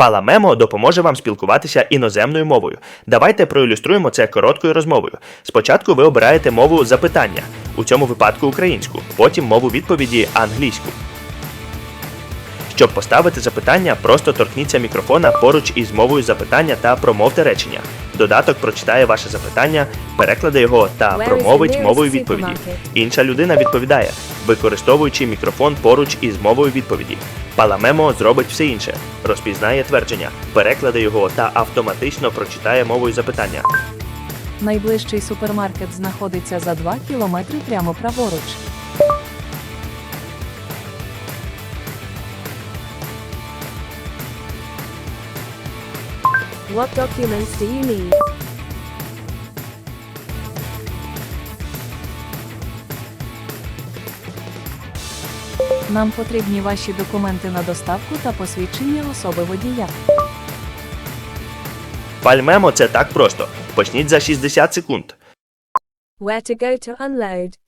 Паламемо допоможе вам спілкуватися іноземною мовою. Давайте проілюструємо це короткою розмовою. Спочатку ви обираєте мову запитання, у цьому випадку українську, потім мову відповіді англійську. Щоб поставити запитання, просто торкніться мікрофона поруч із мовою запитання та промовте речення. Додаток прочитає ваше запитання, перекладе його та промовить мовою відповіді. Інша людина відповідає, використовуючи мікрофон поруч із мовою відповіді. Паламемо зробить все інше, розпізнає твердження, перекладе його та автоматично прочитає мовою запитання. Найближчий супермаркет знаходиться за 2 кілометри прямо праворуч. What documents do you need? Нам потрібні ваші документи на доставку та посвідчення особи водія. Пальмемо це так просто. Почніть за 60 секунд. Where to go to unload?